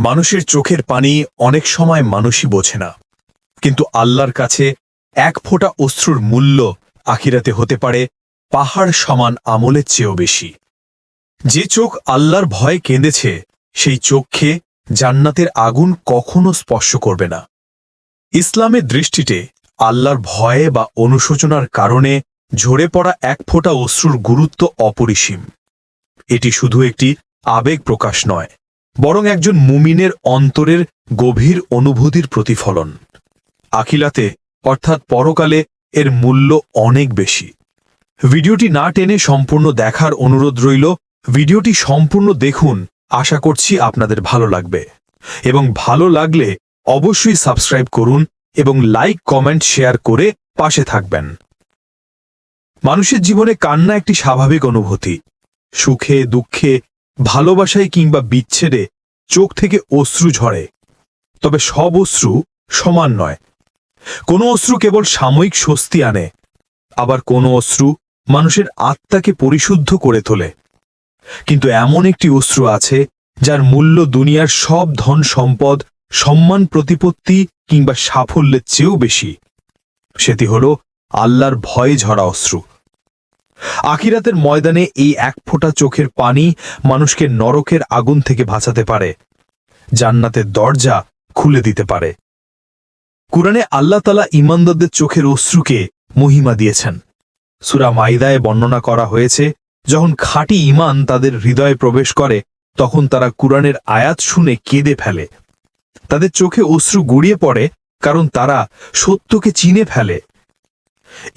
মানুষের চোখের পানি অনেক সময় মানুষই বোঝে না। কিন্তু আল্লাহর কাছে এক ফোঁটা অশ্রুর মূল্য আখিরাতে হতে পারে পাহাড় সমান আমলের চেয়েও বেশি। যে চোখ আল্লাহর ভয়ে কেঁদেছে, সেই চোখে জান্নাতের আগুন কখনো স্পর্শ করবে না। ইসলামের দৃষ্টিতে আল্লাহর ভয়ে বা অনুশোচনার কারণে ঝরে পড়া এক ফোঁটা অশ্রুর গুরুত্ব অপরিসীম। এটি শুধু একটি আবেগ প্রকাশ নয় বরং একজন মুমিনের অন্তরের গভীর অনুভূতির প্রতিফলন। আখিলাতে, অর্থাৎ পরকালে, এর মূল্য অনেক বেশি। ভিডিওটি না টেনে সম্পূর্ণ দেখার অনুরোধ রইল, ভিডিওটি সম্পূর্ণ দেখুন, আশা করছি আপনাদের ভালো লাগবে। এবং ভালো লাগলে অবশ্যই সাবস্ক্রাইব করুন এবং লাইক, কমেন্ট, শেয়ার করে পাশে থাকবেন। মানুষের জীবনে কান্না একটি স্বাভাবিক অনুভূতি। সুখে, দুঃখে ভালোবাসায় কিংবা বিচ্ছেদে চোখ থেকে অশ্রু ঝরে। তবে সব অশ্রু সমান নয়। কোনো অশ্রু কেবল সাময়িক স্বস্তি আনে, আবার কোনো অশ্রু মানুষের আত্মাকে পরিশুদ্ধ করে তোলে। কিন্তু এমন একটি অশ্রু আছে, যার মূল্য দুনিয়ার সব ধন সম্পদ, সম্মান প্রতিপত্তি কিংবা সাফল্যের চেয়েও বেশি। সেটি হল আল্লাহর ভয়ে ঝরা অশ্রু। আখিরাতের ময়দানে এই এক ফোঁটা চোখের পানি মানুষকে নরকের আগুন থেকে বাঁচাতে পারে, জান্নাতের দরজা খুলে দিতে পারে। কুরআনে আল্লাহ তালা ইমানদারদের চোখের অশ্রুকে মহিমা দিয়েছেন। সুরা মাইদায় বর্ণনা করা হয়েছে, যখন খাঁটি ইমান তাদের হৃদয়ে প্রবেশ করে, তখন তারা কুরআনের আয়াত শুনে কেঁদে ফেলে। তাদের চোখে অশ্রু গড়িয়ে পড়ে, কারণ তারা সত্যকে চিনে ফেলে।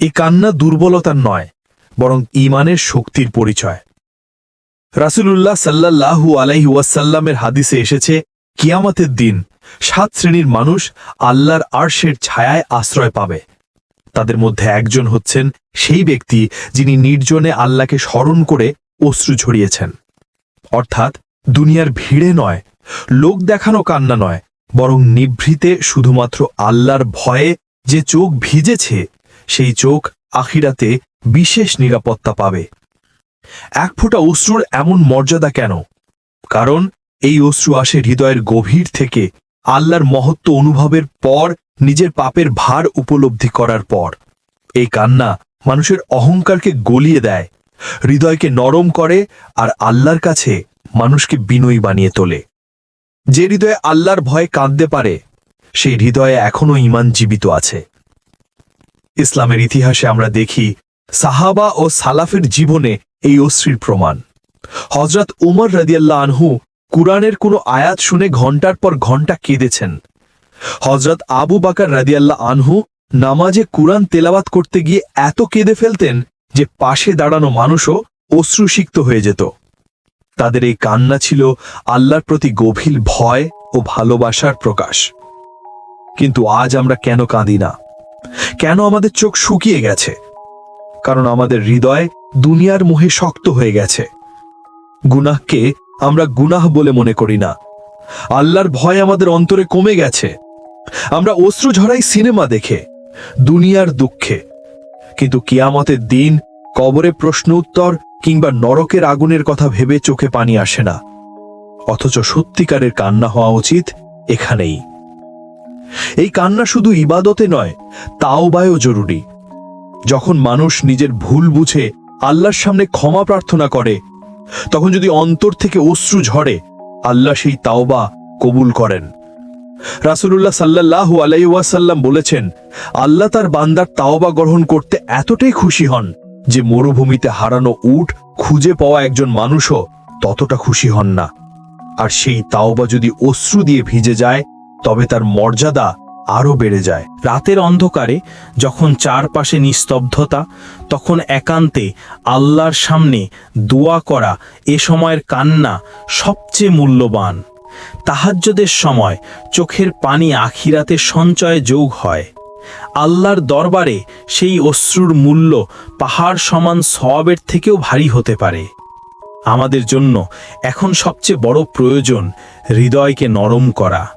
এ কান্না দুর্বলতার নয় বরং ইমানের শক্তির পরিচয়। রাসূলুল্লাহ সাল্লাল্লাহু আলাইহি হাদিসে এসেছে, কিয়ামতের দিন সাত শ্রেণির মানুষ আল্লাহর আরশের ছায়ায় আশ্রয় পাবে। তাদের মধ্যে একজন হচ্ছেন সেই ব্যক্তি যিনি নির্জনে আল্লাহকে স্মরণ করে অশ্রু ঝরিয়েছেন। অর্থাৎ দুনিয়ার ভিড়ে নয়, লোক দেখানো কান্না নয়, বরং নিভৃতে শুধুমাত্র আল্লাহর ভয়ে যে চোখ ভিজেছে, সেই চোখ আখিরাতে বিশেষ নিরাপত্তা পাবে। এক ফোঁটা অশ্রুর এমন মর্যাদা কেন? কারণ এই অশ্রু আসে হৃদয়ের গভীর থেকে আল্লাহর মহত্ব অনুভবের পর, নিজের পাপের ভার উপলব্ধি করার পর। এই কান্না মানুষের অহংকারকে গলিয়ে দেয়, হৃদয়কে নরম করে আর আল্লাহর কাছে মানুষকে বিনয়ী বানিয়ে তোলে। যে হৃদয়ে আল্লাহর ভয়ে কাঁদতে পারে, সেই হৃদয়ে এখনও ইমান জীবিত আছে। ইসলামের ইতিহাসে আমরা দেখি সাহাবা ও সালাফের জীবনে এই অশ্রীর প্রমাণ। হজরত উমর রদিয়াল্লা আনহু কুরআনের কোনো আয়াত শুনে ঘণ্টার পর ঘণ্টা কেঁদেছেন। হজরত আবু বাকার রাদিয়াল্লাহ আনহু নামাজে কুরআন তেলাওয়াত করতে গিয়ে এত কেঁদে ফেলতেন যে পাশে দাঁড়ানো মানুষও অশ্রুসিক্ত হয়ে যেত। তাদের এই কান্না ছিল আল্লাহর প্রতি গভীর ভয় ও ভালোবাসার প্রকাশ। কিন্তু আজ আমরা কেন কাঁদি না? কেন আমাদের চোখ শুকিয়ে গেছে? কারণ আমাদের হৃদয় দুনিয়ার মোহে শক্ত হয়ে গেছে। গুনাহকে আমরা গুনাহ বলে মনে করি না। আল্লাহর ভয় আমাদের অন্তরে কমে গেছে। আমরা অশ্রু ঝরাই সিনেমা দেখে, দুনিয়ার দুঃখে। কিন্তু কিয়ামতের দিন কবরে প্রশ্ন উত্তর কিংবা নরকের আগুনের কথা ভেবে চোখে পানি আসে না। অথচ সত্যিকারের কান্না হওয়া উচিত এখানেই। এই কান্না শুধু ইবাদতে নয়, তাও বায়ও জরুরি। যখন মানুষ নিজের ভুল বুঝে, আল্লাহর সামনে ক্ষমা প্রার্থনা করে, তখন যদি অন্তর থেকে অশ্রু ঝরে, আল্লাহ সেই তাওবা কবুল করেন। রাসুলুল্লাহ সাল্লাহু আলাইসাল্লাম বলেছেন, আল্লাহ তার বান্দার তাওবা গ্রহণ করতে এতটাই খুশি হন যে মরুভূমিতে হারানো উট খুঁজে পাওয়া একজন মানুষও ততটা খুশি হন না। আর সেই তাওবা যদি অশ্রু দিয়ে ভিজে যায় তবে তার মর্যাদা আরও বেড়ে যায়। রাতের অন্ধকারে যখন চারপাশে নিস্তব্ধতা, তখন একান্তে আল্লাহর সামনে দোয়া করা এ সময়ের কান্না সবচেয়ে মূল্যবান। তাহাজ্যদের সময় চোখের পানি আখিরাতে সঞ্চয়ে যোগ হয়। আল্লাহর দরবারে সেই অশ্রুর মূল্য পাহাড় সমান সওয়াবের থেকেও ভারী হতে পারে। আমাদের জন্য এখন সবচেয়ে বড় প্রয়োজন হৃদয়কে নরম করা।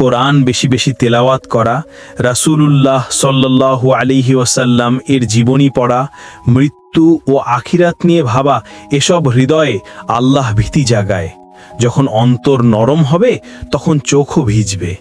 কোরআন বেশি বেশি তেলাওয়াত করা, রাসূলুল্লাহ সাল্লাহ আলিহি ওয়াসাল্লাম এর জীবনী পড়া, মৃত্যু ও আখিরাত নিয়ে ভাবা, এসব হৃদয়ে আল্লাহ ভীতি জাগায়। যখন অন্তর নরম হবে, তখন চোখও ভিজবে।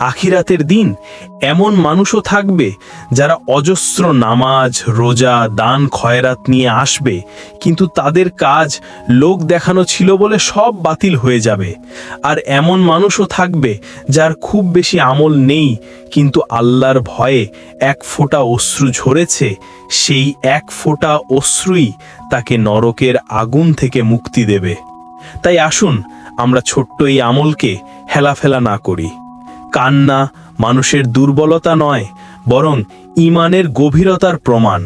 আখিরাতের দিন এমন মানুষও থাকবে যারা অজস্র নামাজ, রোজা, দান, খয়রাত নিয়ে আসবে। কিন্তু তাদের কাজ লোক দেখানো ছিল বলে সব বাতিল হয়ে যাবে। আর এমন মানুষও থাকবে যার খুব বেশি আমল নেই, কিন্তু আল্লাহর ভয়ে এক ফোঁটা অশ্রু ঝরেছে। সেই এক ফোঁটা অশ্রুই তাকে নরকের আগুন থেকে মুক্তি দেবে। তাই আসুন, আমরা ছোট্ট এই আমলকে হেলাফেলা না করি। কান্না মানুষের দুর্বলতা নয়, বরং ইমানের গভীরতার প্রমাণ।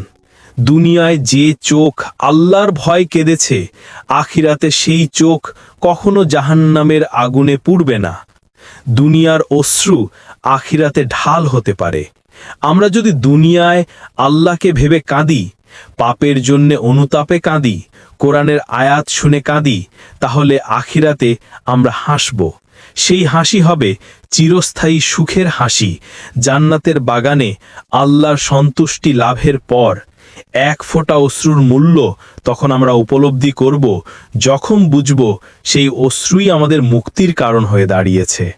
দুনিয়ায় যে চোখ আল্লাহর ভয় কেঁদেছে, আখিরাতে সেই চোখ কখনো জাহান্নামের আগুনে পুড়বে না। দুনিয়ার অশ্রু আখিরাতে ঢাল হতে পারে। আমরা যদি দুনিয়ায় আল্লাহকে ভেবে কাঁদি, পাপের জন্য অনুতাপে কাঁদি, কোরআনের আয়াত শুনে কাঁদি, তাহলে আখিরাতে আমরা হাসব। সেই হাসি হবে চিরস্থায়ী সুখের হাসি, জান্নাতের বাগানে আল্লাহর সন্তুষ্টি লাভের পর। এক ফোঁটা অশ্রুর মূল্য তখন আমরা উপলব্ধি করব, যখন বুঝব সেই অশ্রুই আমাদের মুক্তির কারণ হয়ে দাঁড়িয়েছে।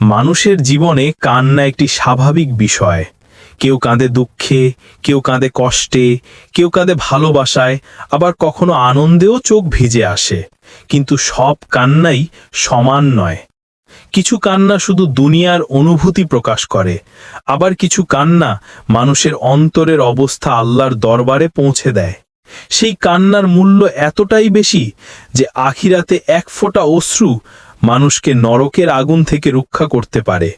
মানুষের জীবনে কান্না একটি স্বাভাবিক বিষয়। কেউ কাঁদে দুঃখে, কেউ কাঁদে কষ্টে, কেউ কাঁদে ভালোবাসায়, আবার কখনো আনন্দেও চোখ ভিজে আসে। কিন্তু সব কান্নাই সমান নয়। কিছু কান্না শুধু দুনিয়ার অনুভূতি প্রকাশ করে, আবার কিছু কান্না মানুষের অন্তরের অবস্থা আল্লাহর দরবারে পৌঁছে দেয়। সেই কান্নার মূল্য এতটাই বেশি যে আখিরাতে এক ফোঁটা অশ্রু মানুষকে নরকের আগুন থেকে রক্ষা করতে পারে।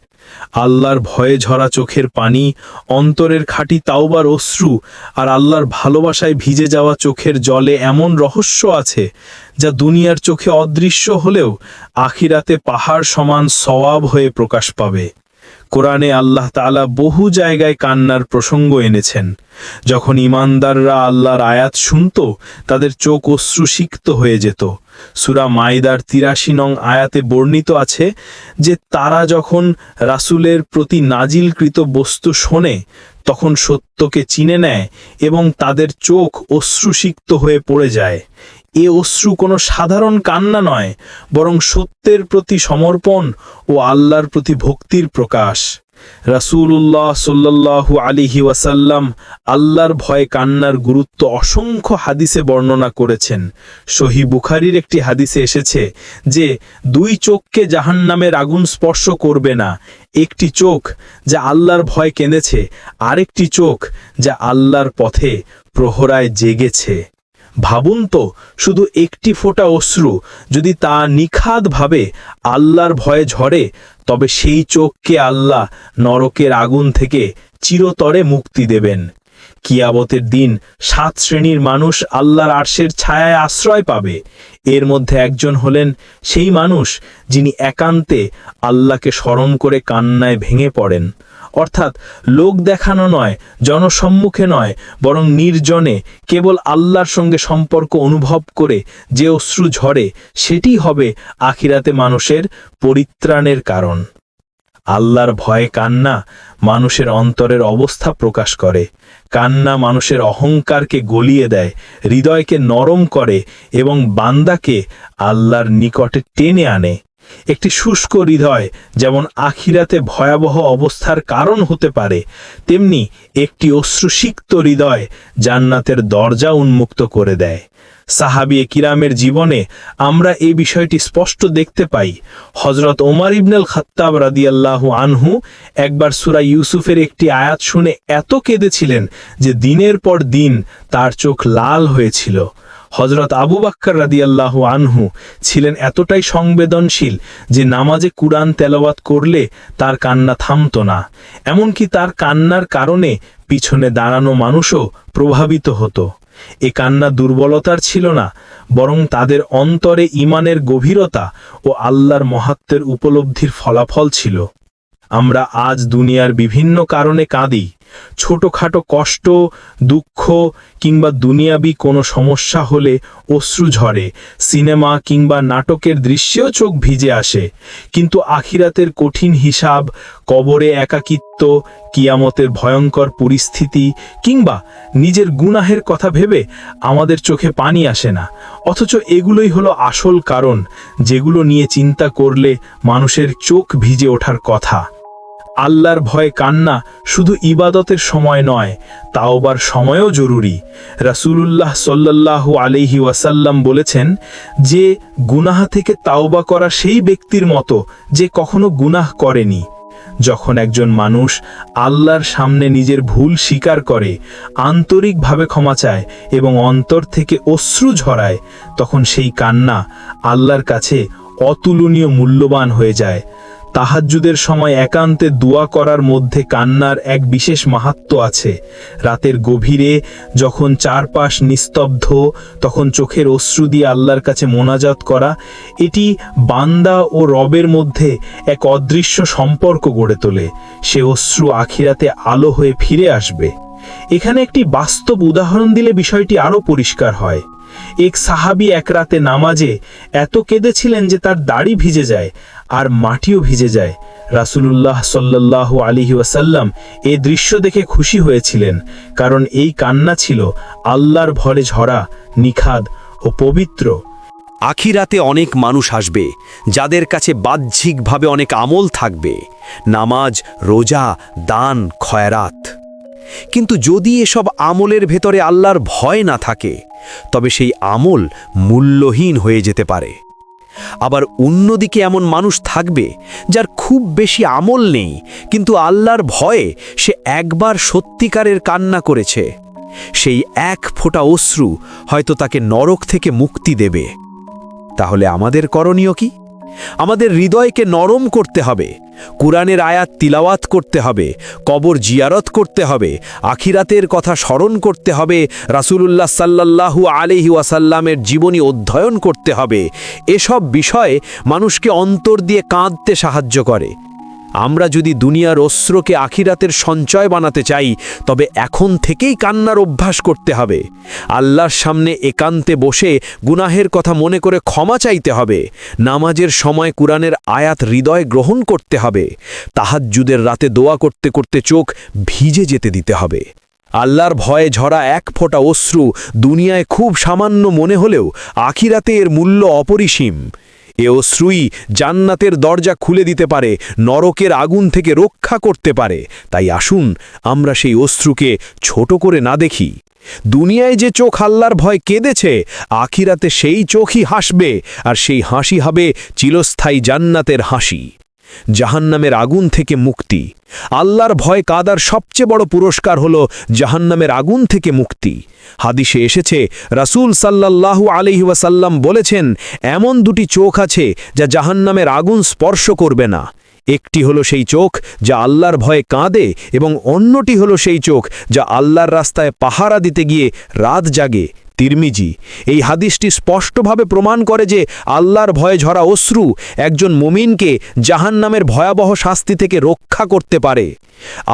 আল্লাহর ভয়ে ঝরা চোখের পানি, অন্তরের খাঁটি তাওবার অশ্রু আর আল্লাহর ভালোবাসায় ভিজে যাওয়া চোখের জলে এমন রহস্য আছে যা দুনিয়ার চোখে অদৃশ্য হলেও আখিরাতে পাহাড় সমান সওয়াব হয়ে প্রকাশ পাবে। কোরআনে আল্লাহ তাআলা বহু জায়গায় কান্নার প্রসঙ্গ এনেছেন। যখন ইমানদাররা আল্লাহর আয়াত শুনত, তাদের চোখ অশ্রুসিক্ত হয়ে যেত। সুরা মাইদার তিরাশি নং আয়াতে বর্ণিত আছে যে তারা যখন রাসূলের প্রতি নাজিলকৃত বস্তু শোনে, তখন সত্যকে চিনে নেয় এবং তাদের চোখ অশ্রুসিক্ত হয়ে পড়ে যায়। এ অশ্রু কোনো সাধারণ কান্না নয়, বরং সত্যের প্রতি সমর্পণ ও আল্লাহর প্রতি ভক্তির প্রকাশ। রাসূলুল্লাহ সাল্লাল্লাহু আলিহি ওয়াসাল্লাম আল্লাহর ভয়ে কান্নার গুরুত্ব অসংখ্য হাদিসে বর্ণনা করেছেন। সহি বুখারির একটি হাদিসে এসেছে যে, দুই চোখকে জাহান্নামের আগুন স্পর্শ করবে না। একটি চোখ যা আল্লাহর ভয় কেঁদেছে, আরেকটি চোখ যা আল্লাহর পথে প্রহরায় জেগেছে। ভাবুন তো, শুধু একটি ফোঁটা অশ্রু, যদি তা নিখাদভাবে আল্লাহর ভয়ে ঝরে, তবে সেই চোখকে আল্লাহ নরকের আগুন থেকে চিরতরে মুক্তি দেবেন। কিয়াবতের দিন সাত শ্রেণির মানুষ আল্লাহর আর্শের ছায়ায় আশ্রয় পাবে। এর মধ্যে একজন হলেন সেই মানুষ যিনি একান্তে আল্লাহকে স্মরণ করে কান্নায় ভেঙে পড়েন। অর্থাৎ লোক দেখানো নয়, জনসম্মুখে নয়, বরং নির্জনে, কেবল আল্লাহর সঙ্গে সম্পর্ক অনুভব করে যে অশ্রু ঝরে, সেটি হবে আখিরাতে মানুষের পরিত্রাণের কারণ। আল্লাহর ভয়ে কান্না মানুষের অন্তরের অবস্থা প্রকাশ করে। কান্না মানুষের অহংকারকে গলিয়ে দেয়, হৃদয়কে নরম করে এবং বান্দাকে আল্লাহর নিকটে টেনে আনে। একটি শুষ্ক হৃদয়, যেমন আখিরাতে ভয়াবহ অবস্থার কারণ হতে পারে, তেমনি একটি অশ্রুসিক্ত হৃদয় জান্নাতের দরজা উন্মুক্ত করে দেয়। সাহাবি কিরামের জীবনে আমরা এই বিষয়টি স্পষ্ট দেখতে পাই। হজরত ওমার ইবনুল খাত্তাব রাদিয়াল্লাহু আনহু একবার সূরা ইউসুফের একটি আয়াত শুনে এত কেঁদেছিলেন যে দিনের পর দিন তার চোখ লাল হয়েছিল। হজরত আবু বাক্কর রাদিয়াল্লাহু আনহু ছিলেন এতটাই সংবেদনশীল যে নামাজে কুরআন তেলাওয়াত করলে তার কান্না থামত না। এমনকি তার কান্নার কারণে পিছনে দাঁড়ানো মানুষও প্রভাবিত হতো। এ কান্না দুর্বলতার ছিল না, বরং তাদের অন্তরে ইমানের গভীরতা ও আল্লাহর মহাত্মের উপলব্ধির ফলাফল ছিল। আমরা আজ দুনিয়ার বিভিন্ন কারণে কাঁদি। ছোটখাটো কষ্ট, দুঃখ কিংবা দুনিয়াবি কোনো সমস্যা হলে অশ্রু ঝরে, সিনেমা কিংবা নাটকের দৃশ্যেও চোখ ভিজে আসে। কিন্তু আখিরাতের কঠিন হিসাব, কবরে একাকিত্ব, কিয়ামতের ভয়ঙ্কর পরিস্থিতি কিংবা নিজের গুনাহের কথা ভেবে আমাদের চোখে পানি আসে না। অথচ এগুলোই হলো আসল কারণ, যেগুলো নিয়ে চিন্তা করলে মানুষের চোখ ভিজে ওঠার কথা। আল্লাহর ভয় কান্না শুধু ইবাদতের সময় নয়, তাওবার সময়ও জরুরি। রাসূলুল্লাহ সাল্লাল্লাহু আলাইহি ওয়াসাল্লাম বলেছেন যে, গুনাহ থেকে তাওবা করা সেই ব্যক্তির মতো যে কখনো গুনাহ করেনি। যখন একজন মানুষ আল্লাহর সামনে নিজের ভুল স্বীকার করে, আন্তরিকভাবে ক্ষমা চায় এবং অন্তর থেকে অশ্রু ঝরায়, তখন সেই কান্না আল্লাহর কাছে অতুলনীয় মূল্যবান হয়ে যায়। তাহাজ্জুদের সময় একান্তে দোয়া করার মধ্যে কান্নার এক বিশেষ মাহাত্ম আছে। রাতের গভীরে যখন চারপাশ নিস্তব্ধ, তখন চোখের অশ্রু দিয়ে আল্লাহর কাছে মোনাজাত করা, এটি বান্দা ও রবের মধ্যে এক অদৃশ্য সম্পর্ক গড়ে তোলে। সে অশ্রু আখিরাতে আলো হয়ে ফিরে আসবে। এখানে একটি বাস্তব উদাহরণ দিলে বিষয়টি আরও পরিষ্কার হয়। এক সাহাবি এক রাতে নামাজে এত কেঁদেছিলেন যে তার দাড়ি ভিজে যায় আর মাটিও ভিজে যায়। রাসূলুল্লাহ সাল্লাল্লাহু আলিহি ওয়াসাল্লাম এ দৃশ্য দেখে খুশি হয়েছিলেন, কারণ এই কান্না ছিল আল্লাহর ভরে ঝরা, নিখাদ ও পবিত্র। আখিরাতে অনেক মানুষ আসবে, যাদের কাছে বাহ্যিকভাবে অনেক আমল থাকবে। নামাজ, রোজা, দান, খয়রাত। কিন্তু যদি এসব আমলের ভেতরে আল্লাহর ভয় না থাকে, তবে সেই আমল মূল্যহীন হয়ে যেতে পারে। আবার অন্যদিকে এমন মানুষ থাকবে যার খুব বেশি আমল নেই, কিন্তু আল্লাহর ভয়ে সে একবার সত্যিকারের কান্না করেছে। সেই এক ফোঁটা অশ্রু হয়তো তাকে নরক থেকে মুক্তি দেবে। তাহলে আমাদের করণীয় কি? আমাদের হৃদয়কে নরম করতে হবে। কোরআনের আয়াত তিলাওয়াত করতে হবে, কবর জিয়ারত করতে হবে, আখিরাতের কথা স্মরণ করতে হবে, রাসুলুল্লাহ সাল্লাহু আলিহি ওয়াসাল্লামের জীবনী অধ্যয়ন করতে হবে। এসব বিষয়ে মানুষকে অন্তর দিয়ে কাঁদতে সাহায্য করে। আমরা যদি দুনিয়ার অস্ত্রকে আখিরাতের সঞ্চয় বানাতে চাই, তবে এখন থেকেই কান্নার অভ্যাস করতে হবে। আল্লাহর সামনে একান্তে বসে গুনাহের কথা মনে করে ক্ষমা চাইতে হবে। নামাজের সময় কুরআনের আয়াত হৃদয় গ্রহণ করতে হবে। তাহাজ্জুদের রাতে দোয়া করতে করতে চোখ ভিজে যেতে দিতে হবে। আল্লাহর ভয়ে ঝরা এক ফোঁটা অশ্রু দুনিয়ায় খুব সামান্য মনে হলেও আখিরাতে এর মূল্য অপরিসীম। এ অশ্রুই জান্নাতের দরজা খুলে দিতে পারে, নরকের আগুন থেকে রক্ষা করতে পারে। তাই আসুন, আমরা সেই অশ্রুকে ছোট করে না দেখি। দুনিয়ায় যে চোখ আল্লাহর ভয় কেঁদেছে, আখিরাতে সেই চোখই হাসবে, আর সেই হাসি হবে চিরস্থায়ী জান্নাতের হাসি। জাহান্নামের আগুন থেকে মুক্তি। আল্লাহর ভয় কাদার সবচেয়ে বড় পুরস্কার হল জাহান্নামের আগুন থেকে মুক্তি। হাদিসে এসেছে, রাসূল সাল্লাল্লাহু আলাইহি ওয়াসাল্লাম বলেছেন, এমন দুটি চোখ আছে যা জাহান্নামের আগুন স্পর্শ করবে না। একটি হলো সেই চোখ যা আল্লাহর ভয়ে কাঁদে এবং অন্যটি হলো সেই চোখ যা আল্লাহর রাস্তায় পাহারা দিতে গিয়ে রাত জাগে। তিরমিজি। এই হাদিসটি স্পষ্টভাবে প্রমাণ করে যে আল্লাহর ভয়ে ঝরা অশ্রু একজন মুমিনকে জাহান্নামের ভয়াবহ শাস্তি থেকে রক্ষা করতে পারে।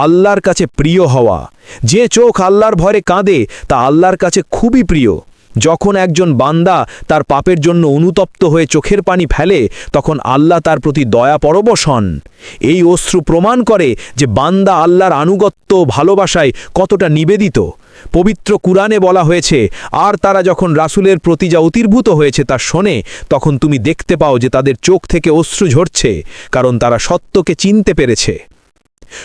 আল্লাহর কাছে প্রিয় হওয়া। যে চোখ আল্লাহর ভয়ে কাঁদে, তা আল্লাহর কাছে খুবই প্রিয়। যখন একজন বান্দা তার পাপের জন্য অনুতপ্ত হয়ে চোখের পানি ফেলে, তখন আল্লাহ তার প্রতি দয়া পরবশ হন। এই অশ্রু প্রমাণ করে যে বান্দা আল্লাহর আনুগত্য ভালোবাসায় কতটা নিবেদিত। পবিত্র কুরআনে বলা হয়েছে, আর তারা যখন রাসূলের প্রতি যা অতির্ভূত হয়েছে তা শোনে, তখন তুমি দেখতে পাও যে তাদের চোখ থেকে অশ্রু ঝরছে, কারণ তারা সত্যকে চিনতে পেরেছে।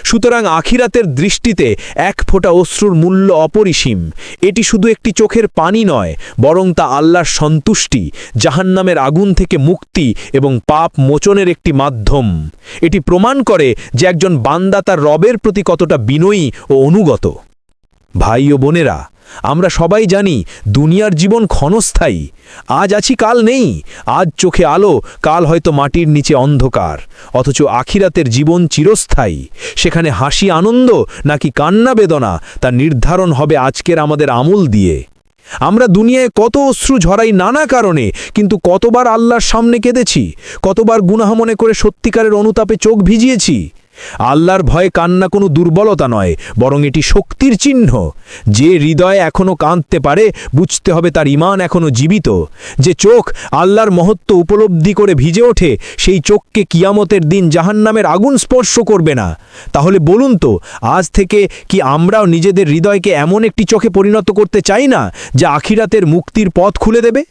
সুতরাং আখিরাতের দৃষ্টিতে এক ফোঁটা অশ্রুর মূল্য অপরিসীম। এটি শুধু একটি চোখের পানি নয়, বরং তা আল্লাহর সন্তুষ্টি, জাহান্নামের আগুন থেকে মুক্তি এবং পাপ মোচনের একটি মাধ্যম। এটি প্রমাণ করে যে একজন বান্দা তার রবের প্রতি কতটা বিনয়ী ও অনুগত। ভাই ও বোনেরা আমরা সবাই জানি দুনিয়ার জীবন ক্ষণস্থায়ী। আজ আছি, কাল নেই। আজ চোখে আলো, কাল হয়তো মাটির নিচে অন্ধকার। অথচ আখিরাতের জীবন চিরস্থায়ী। সেখানে হাসি আনন্দ নাকি কান্না বেদনা, তা নির্ধারণ হবে আজকের আমাদের আমল দিয়ে। আমরা দুনিয়ায় কত অশ্রু ঝরাই নানা কারণে, কিন্তু কতবার আল্লাহর সামনে কেঁদেছি, কতবার গুনাহ মনে করে সত্যিকারের অনুতাপে চোখ ভিজিয়েছি। আল্লাহর ভয়ে কান্না কোনো দুর্বলতা নয়, বরং এটি শক্তির চিহ্ন। যে হৃদয় এখনও কাঁদতে পারে, বুঝতে হবে তার ইমান এখনও জীবিত। যে চোখ আল্লাহর মহত্ব উপলব্ধি করে ভিজে ওঠে, সেই চোখকে কিয়ামতের দিন জাহান্নামের আগুন স্পর্শ করবে না। তাহলে বলুন তো, আজ থেকে কি আমরাও নিজেদের হৃদয়কে এমন একটি চোখে পরিণত করতে চাই না, যা আখিরাতের মুক্তির পথ খুলে দেবে?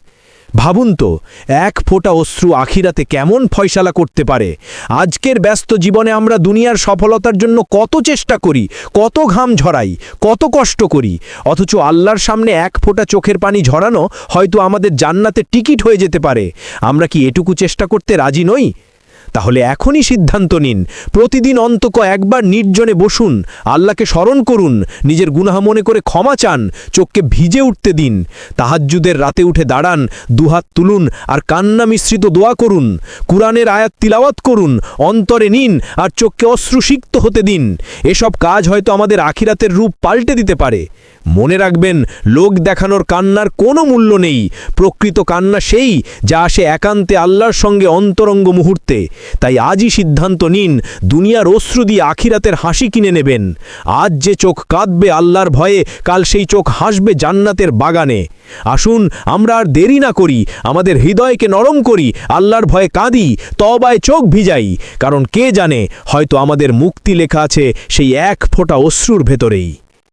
ভাবুন তো, এক ফোঁটা অশ্রু আখিরাতে কেমন ফয়সালা করতে পারে? আজকের ব্যস্ত জীবনে আমরা দুনিয়ার সফলতার জন্য কত চেষ্টা করি, কত ঘাম ঝরাই, কত কষ্ট করি, অথচ আল্লাহর সামনে এক ফোঁটা চোখের পানি ঝরানো হয়তো আমাদের জান্নাতে টিকিট হয়ে যেতে পারে। আমরা কি এটুকু চেষ্টা করতে রাজি নই? তাহলে এখনই সিদ্ধান্ত নিন। প্রতিদিন অন্তক একবার নির্জনে বসুন, আল্লাহকে স্মরণ করুন, নিজের গুনাহ মনে করে ক্ষমা চান, চোখকে ভিজে উঠতে দিন, তাহাজ্জুদের রাতে উঠে দাঁড়ান, দুহাত তুলুন আর কান্না মিশ্রিত দোয়া করুন, কুরআনের আয়াত তিলাওয়াত করুন, অন্তরে নিন আর চোখকে অশ্রুসিক্ত হতে দিন। এসব কাজ হয়তো আমাদের আখিরাতের রূপ পাল্টে দিতে পারে। মনে রাখবেন, লোক দেখানোর কান্নার কোনো মূল্য নেই। প্রকৃত কান্না সেই যা আসে একান্তে আল্লাহর সঙ্গে অন্তরঙ্গ মুহূর্তে। তাই আজই সিদ্ধান্ত নিন, দুনিয়ার অশ্রু দিয়ে আখিরাতের হাসি কিনে নেবেন। আজ যে চোখ কাঁদবে আল্লাহর ভয়ে, কাল সেই চোখ হাসবে জান্নাতের বাগানে। আসুন, আমরা আর দেরি না করি, আমাদের হৃদয়কে নরম করি, আল্লাহর ভয়ে কাঁদি তবায় চোখ ভিজাই। কারণ কে জানে, হয়তো আমাদের মুক্তি লেখা আছে সেই এক ফোঁটা অশ্রুর ভেতরেই।